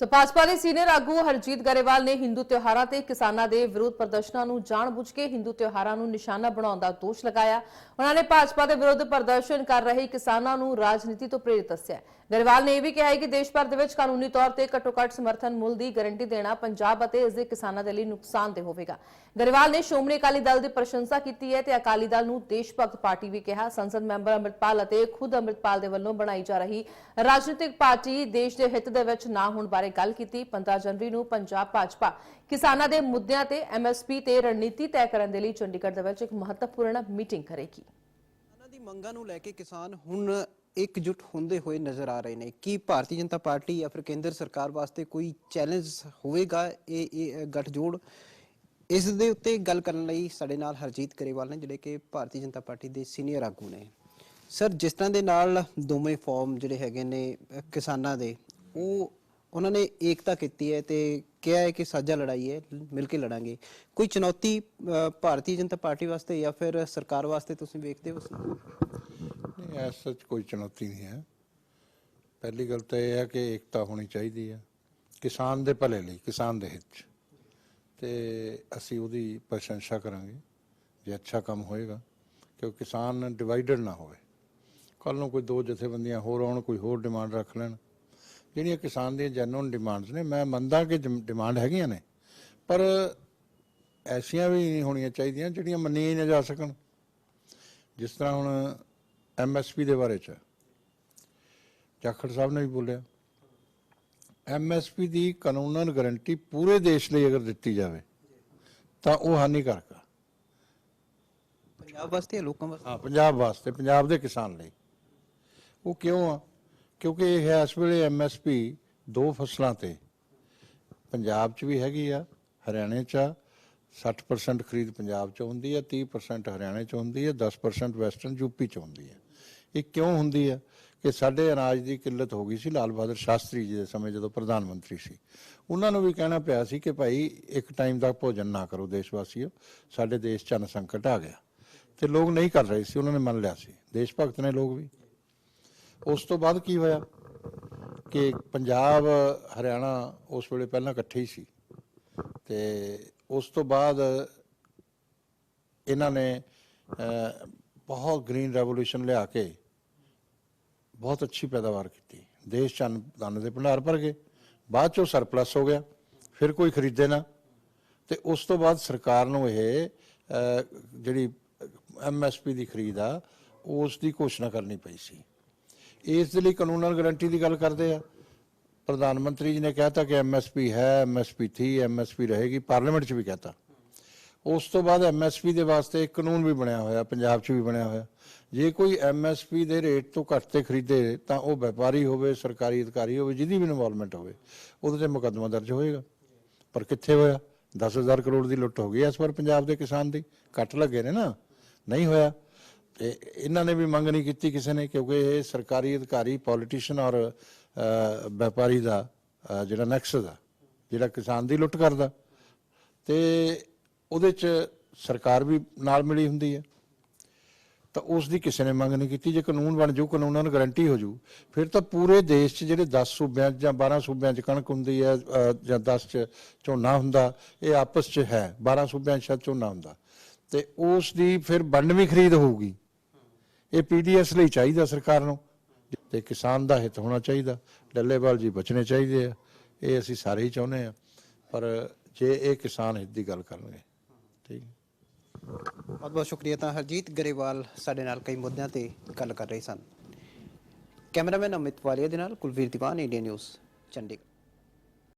ਸੋ ਭਾਜਪਾ ਦੇ ਸੀਨੀਅਰ ਆਗੂ ਹਰਜੀਤ ਗਰੇਵਾਲ ਨੇ ਹਿੰਦੂ ਤਿਉਹਾਰਾਂ ਤੇ ਕਿਸਾਨਾਂ ਦੇ ਵਿਰੋਧ ਪ੍ਰਦਰਸ਼ਨਾਂ ਨੂੰ ਜਾਣਬੁੱਝ ਕੇ ਹਿੰਦੂ ਤਿਉਹਾਰਾਂ ਨੂੰ ਨਿਸ਼ਾਨਾ ਬਣਾਉਣ ਦਾ ਦੋਸ਼ ਲਗਾਇਆ। ਉਹਨਾਂ ਨੇ ਭਾਜਪਾ ਦੇ ਵਿਰੁੱਧ ਪ੍ਰਦਰਸ਼ਨ ਕਰ ਰਹੇ ਕਿਸਾਨਾਂ ਨੂੰ ਰਾਜਨੀਤੀ ਤੋਂ ਪ੍ਰੇਰਿਤ ਦੱਸਿਆ। ਗਰੇਵਾਲ ਨੇ ਇਹ ਵੀ ਕਿਹਾ ਹੈ ਕਿ ਦੇਸ਼ ਭਰ ਦੇ ਵਿੱਚ ਕਾਨੂੰਨੀ ਤੌਰ ਤੇ ਘੱਟੋ-ਘੱਟ ਸਮਰਥਨ ਮੁੱਲ ਦੀ ਗਾਰੰਟੀ ਦੇਣਾ ਪੰਜਾਬ ਅਤੇ ਇਸ ਦੇ ਕਿਸਾਨਾਂ ਦੇ ਲਈ ਨੁਕਸਾਨਦੇਹ ਹੋਵੇਗਾ। ਗਰੇਵਾਲ ਨੇ ਸ਼੍ਰੋਮਣੀ ਅਕਾਲੀ ਦਲ ਦੀ ਪ੍ਰਸ਼ੰਸਾ ਕੀਤੀ ਹੈ ਤੇ ਅਕਾਲੀ ਦਲ ਨੂੰ ਦੇਸ਼ ਭਗਤ ਪਾਰਟੀ ਵੀ ਕਿਹਾ। ਸੰਸਦ ਮੈਂਬਰ ਅੰਮ੍ਰਿਤਪਾਲ ਅਤੇ ਖੁਦ ਅੰਮ੍ਰਿਤਪਾਲ ਦੇ ਵੱਲੋਂ ਬਣਾਈ ਜਾ ਰਹੀ ਰਾਜਨੀਤਿਕ ਪਾਰਟੀ ਦੇਸ਼ ਦੇ ਹਿੱਤ ਦੇ ਵਿੱਚ ਨਾ ਹੋਣ ਬਾਰੇ ਗੱਲ ਕੀਤੀ। 15 ਜਨਵਰੀ ਨੂੰ ਪੰਜਾਬ ਭਾਜਪਾ ਕਿਸਾਨਾਂ ਦੇ ਮੁੱਦਿਆਂ ਤੇ ਐਮਐਸਪੀ ਤੇ ਰਣਨੀਤੀ ਤੈਅ ਕਰਨ ਦੇ ਲਈ ਚੰਡੀਗੜ੍ਹ ਦੇ ਵਿੱਚ ਇੱਕ ਮਹੱਤਵਪੂਰਨ ਮੀਟਿੰਗ ਕਰੇਗੀ। ਕਿਸਾਨਾਂ ਦੀ ਮੰਗਾਂ ਨੂੰ ਲੈ ਕੇ ਕਿਸਾਨ ਹੁਣ ਇਕਜੁੱਟ ਹੁੰਦੇ ਹੋਏ ਨਜ਼ਰ ਆ ਰਹੇ ਨੇ। ਕੀ ਭਾਰਤੀ ਜਨਤਾ ਪਾਰਟੀ ਜਾਂ ਫਿਰ ਕੇਂਦਰ ਸਰਕਾਰ ਵਾਸਤੇ ਕੋਈ ਚੈਲੰਜ ਹੋਵੇਗਾ? ਇਹ ਇਹ ਗੱਠਜੋੜ ਇਸ ਦੇ ਉੱਤੇ ਗੱਲ ਕਰਨ ਲਈ ਸਾਡੇ ਨਾਲ ਹਰਜੀਤ ਗਰੇਵਾਲ ਨੇ, ਜਿਹੜੇ ਕਿ ਭਾਰਤੀ ਜਨਤਾ ਪਾਰਟੀ ਦੇ ਸੀਨੀਅਰ ਆਗੂ ਨੇ। ਸਰ, ਜਿਸ ਤਰ੍ਹਾਂ ਦੇ ਨਾਲ ਦੋਵੇਂ ਫਾਰਮ ਜਿਹੜੇ ਹੈਗੇ ਨੇ ਕਿਸਾਨਾਂ ਦੇ, ਉਹ ਉਹਨਾਂ ਨੇ ਏਕਤਾ ਕੀਤੀ ਹੈ ਤੇ ਕਿਹਾ ਹੈ ਕਿ ਸਾਂਝਾ ਲੜਾਈ ਹੈ ਮਿਲ ਕੇ ਲੜਾਂਗੇ। ਕੋਈ ਚੁਣੌਤੀ ਅਹ, ਭਾਰਤੀ ਜਨਤਾ ਪਾਰਟੀ ਵਾਸਤੇ ਜਾਂ ਫਿਰ ਸਰਕਾਰ ਵਾਸਤੇ ਤੁਸੀਂ ਵੇਖਦੇ ਹੋ ਨਹੀਂ ਐਸ ਸੱਚ ਕੋਈ ਚੁਣੌਤੀ ਨਹੀਂ ਹੈ। ਪਹਿਲੀ ਗੱਲ ਤਾਂ ਇਹ ਹੈ ਕਿ ਏਕਤਾ ਹੋਣੀ ਚਾਹੀਦੀ ਹੈ ਕਿਸਾਨ ਦੇ ਭਲੇ ਲਈ ਕਿਸਾਨ ਦੇ ਹਿੱਤ 'ਚ। ਤੇ ਅਸੀਂ ਉਹਦੀ ਪ੍ਰਸ਼ੰਸਾ ਕਰਾਂਗੇ ਜੇ ਅੱਛਾ ਕੰਮ ਹੋਏਗਾ ਕਿਉਂਕਿ ਕਿਸਾਨ ਡਿਵਾਈਡਡ ਨਾ ਹੋਵੇ। ਕੱਲ ਨੂੰ ਕੋਈ ਦੋ ਜਥੇਬੰਦੀਆਂ ਹੋਰ ਆਉਣ ਕੋਈ ਹੋਰ ਡਿਮਾਂਡ ਰੱਖ ਲੈਣ ਜਿਹੜੀਆਂ ਕਿਸਾਨ ਦੀਆਂ ਜੈਨੂਨ ਡਿਮਾਂਡਸ ਨੇ ਮੈਂ ਮੰਨਦਾ ਕਿ ਡਿਮਾਂਡ ਹੈਗੀਆਂ ਨੇ ਪਰ ਐਸੀਆਂ ਵੀ ਨਹੀਂ ਹੋਣੀਆਂ ਚਾਹੀਦੀਆਂ ਜਿਹੜੀਆਂ ਮੰਨੀਆਂ ਹੀ ਨਾ ਜਾ ਸਕਣ। ਜਿਸ ਤਰ੍ਹਾਂ ਹੁਣ ਐਮਐਸਪੀ ਦੇ ਬਾਰੇ ਚ। ਜਾਖੜ ਸਾਹਿਬ ਨੇ ਵੀ ਬੋਲਿਆ ਐਮਐਸਪੀ ਦੀ ਕਾਨੂੰਨਨ ਗਾਰੰਟੀ ਪੂਰੇ ਦੇਸ਼ ਲਈ ਅਗਰ ਦਿੱਤੀ ਜਾਵੇ ਤਾਂ ਉਹ ਹਾਨੀਕਾਰਕ ਆ। ਪੰਜਾਬ ਵਾਸਤੇ ਲੋਕਾਂ ਵਾਸਤੇ? ਹਾਂ ਪੰਜਾਬ ਵਾਸਤੇ ਪੰਜਾਬ ਦੇ ਕਿਸਾਨ ਲਈ। ਉਹ ਕਿਉਂ ਆ? ਕਿਉਂਕਿ ਇਹ ਹੈ ਇਸ ਵੇਲੇ ਐਮਐਸਪੀ ਦੋ ਫਸਲਾਂ ਤੇ। ਪੰਜਾਬ 'ਚ ਵੀ ਹੈਗੀ ਆ, ਹਰਿਆਣੇ 'ਚ ਆ 60% ਖਰੀਦ ਪੰਜਾਬ 'ਚ ਹੁੰਦੀ ਹੈ 30% ਹਰਿਆਣੇ 'ਚ ਹੁੰਦੀ ਹੈ 10% ਵੈਸਟਰਨ ਯੂਪੀ 'ਚ ਹੁੰਦੀ ਹੈ ਇਹ ਕਿਉਂ ਹੁੰਦੀ ਹੈ ਕਿ ਸਾਡੇ ਅਨਾਜ ਦੀ ਕਿੱਲਤ ਹੋ ਗਈ ਸੀ ਲਾਲ ਬਹਾਦਰ ਸ਼ਾਸਤਰੀ ਜੀ ਦੇ ਸਮੇਂ ਜਦੋਂ ਪ੍ਰਧਾਨ ਮੰਤਰੀ ਸੀ। ਉਹਨਾਂ ਨੂੰ ਵੀ ਕਹਿਣਾ ਪਿਆ ਸੀ ਕਿ ਭਾਈ ਇੱਕ ਟਾਈਮ ਦਾ ਭੋਜਨ ਨਾ ਕਰੋ ਦੇਸ਼ ਵਾਸੀਓ ਸਾਡੇ ਦੇਸ਼ 'ਚ ਅੰਨ ਸੰਕਟ ਆ ਗਿਆ। ਤੇ ਲੋਕ ਨਹੀਂ ਕਰ ਰਹੇ ਸੀ, ਉਹਨਾਂ ਨੇ ਮੰਨ ਲਿਆ ਸੀ। ਦੇਸ਼ ਭਗਤ ਨੇ ਲੋਕ ਵੀ। ਉਸ ਤੋਂ ਬਾਅਦ ਕੀ ਹੋਇਆ ਕਿ ਪੰਜਾਬ ਹਰਿਆਣਾ ਉਸ ਵੇਲੇ ਪਹਿਲਾਂ ਇਕੱਠੇ ਹੀ ਸੀ ਤੇ ਉਸ ਤੋਂ ਬਾਅਦ ਇਹਨਾਂ ਨੇ ਬਹੁਤ ਗ੍ਰੀਨ ਰੈਵੋਲੂਸ਼ਨ ਲਿਆ ਕੇ ਬਹੁਤ ਅੱਛੀ ਪੈਦਾਵਾਰ ਕੀਤੀ। ਦੇਸ਼ ਚ ਅੰਨ ਦਾਨ ਦੇ ਭੰਡਾਰ ਭਰ ਗਏ। ਬਾਅਦ ਚੋਂ ਸਰਪਲਸ ਹੋ ਗਿਆ ਫਿਰ ਕੋਈ ਖਰੀਦੇ ਨਾ। ਤੇ ਉਸ ਤੋਂ ਬਾਅਦ ਸਰਕਾਰ ਨੂੰ ਇਹ ਅਹ, ਜਿਹੜੀ ਐਮਐਸਪੀ ਦੀ ਖਰੀਦ ਆ ਉਸ ਦੀ ਘੋਸ਼ਣਾ ਕਰਨੀ ਪਈ ਸੀ। ਇਸ ਦੇ ਲਈ ਕਾਨੂੰਨਲ ਗਾਰੰਟੀ ਦੀ ਗੱਲ ਕਰਦੇ ਆ। ਪ੍ਰਧਾਨ ਮੰਤਰੀ ਜੀ ਨੇ ਕਹਿਤਾ ਕਿ ਐਮਐਸਪੀ ਹੈ ਐਮਐਸਪੀ ਥੀ ਐਮਐਸਪੀ ਰਹੇਗੀ, ਪਾਰਲੀਮੈਂਟ 'ਚ ਵੀ ਕਹਿਤਾ। ਉਸ ਤੋਂ ਬਾਅਦ ਐਮਐਸਪੀ ਦੇ ਵਾਸਤੇ ਇੱਕ ਕਾਨੂੰਨ ਵੀ ਬਣਿਆ ਹੋਇਆ, ਪੰਜਾਬ 'ਚ ਵੀ ਬਣਿਆ ਹੋਇਆ। ਜੇ ਕੋਈ ਐਮਐਸਪੀ ਦੇ ਰੇਟ ਤੋਂ ਘੱਟ ਤੇ ਖਰੀਦੇ ਤਾਂ ਉਹ ਵਪਾਰੀ ਹੋਵੇ, ਸਰਕਾਰੀ ਅਧਿਕਾਰੀ ਹੋਵੇ, ਜਿਹਦੀ ਵੀ ਇਨਵੋਲਵਮੈਂਟ ਹੋਵੇ, ਉਹਦੇ ਤੇ ਮੁਕੱਦਮਾ ਦਰਜ ਹੋਏਗਾ। ਪਰ ਕਿੱਥੇ ਹੋਇਆ? 10000 ਕਰੋੜ ਦੀ ਲੁੱਟ ਹੋ ਗਈ ਇਸ ਵਾਰ ਪੰਜਾਬ ਦੇ ਕਿਸਾਨ ਦੀ। ਕੱਟ ਲੱਗੇ ਨੇ ਨਾ। ਨਹੀਂ ਹੋਇਆ। ਤੇ ਇਹਨਾਂ ਨੇ ਵੀ ਮੰਗ ਨਹੀਂ ਕੀਤੀ ਕਿਸੇ ਨੇ ਕਿਉਂਕਿ ਇਹ ਸਰਕਾਰੀ ਅਧਿਕਾਰੀ ਪੋਲੀਟੀਸ਼ੀਅਨ ਔਰ ਵਪਾਰੀ ਦਾ ਜਿਹੜਾ ਨੈਕਸਸ ਆ ਜਿਹੜਾ ਕਿਸਾਨ ਦੀ ਲੁੱਟ ਕਰਦਾ। ਤੇ ਉਹਦੇ ਚ ਸਰਕਾਰ ਵੀ ਨਾਲ ਮਿਲੀ ਹੁੰਦੀ ਹੈ। ਤਾਂ ਉਸ ਦੀ ਕਿਸੇ ਨੇ ਮੰਗ ਨਹੀਂ ਕੀਤੀ। ਜੇ ਕਾਨੂੰਨ ਬਣ ਜੂ ਕਾਨੂੰਨਾਂ ਨੂੰ ਗਾਰੰਟੀ ਹੋ ਜਾਊ, ਫਿਰ ਤਾਂ ਪੂਰੇ ਦੇਸ਼ 'ਚ ਜਿਹੜੇ 10 ਸੂਬਿਆਂ 'ਚ ਜਾਂ 12 ਸੂਬਿਆਂ 'ਚ ਕਣਕ ਹੁੰਦੀ ਹੈ ਜਾਂ 10 'ਚ ਝੋਨਾ ਹੁੰਦਾ, ਇਹ ਆਪਸ 'ਚ ਹੈ। 12 ਸੂਬਿਆਂ 'ਚ ਸ਼ਾਇਦ ਝੋਨਾ ਹੁੰਦਾ। ਤੇ ਉਸ ਦੀ ਫਿਰ ਵੰਡ ਵੀ ਖਰੀਦ ਹੋਊਗੀ। ਇਹ ਪੀਡੀਐਸ ਲਈ ਚਾਹੀਦਾ ਸਰਕਾਰ ਨੂੰ, ਤੇ ਕਿਸਾਨ ਦਾ ਹਿੱਤ ਹੋਣਾ ਚਾਹੀਦਾ। ਡੱਲੇਵਾਲ ਜੀ ਬਚਣੇ ਚਾਹੀਦੇ ਆ, ਇਹ ਅਸੀਂ ਸਾਰੇ ਹੀ ਚਾਹੁੰਦੇ ਆ। ਪਰ ਜੇ ਇਹ ਕਿਸਾਨ ਹਿੱਤ ਦੀ ਗੱਲ ਕਰਨਗੇ, ਠੀਕ? ਬਹੁਤ ਬਹੁਤ ਸ਼ੁਕਰੀਆ ਤਾਂ ਹਰਜੀਤ ਗਰੇਵਾਲ ਸਾਡੇ ਨਾਲ ਕਈ ਮੁੱਦਿਆਂ ਤੇ ਗੱਲ ਕਰ ਰਹੇ ਸਨ। ਕੈਮਰਾਮੈਨ ਅਮਿਤ ਵਾਲੀਆ ਦੇ ਨਾਲ ਕੁਲਵੀਰ ਦੀਵਾਨ, ਇੰਡੀਆ ਨਿਊਜ਼, ਚੰਡੀਗੜ੍ਹ।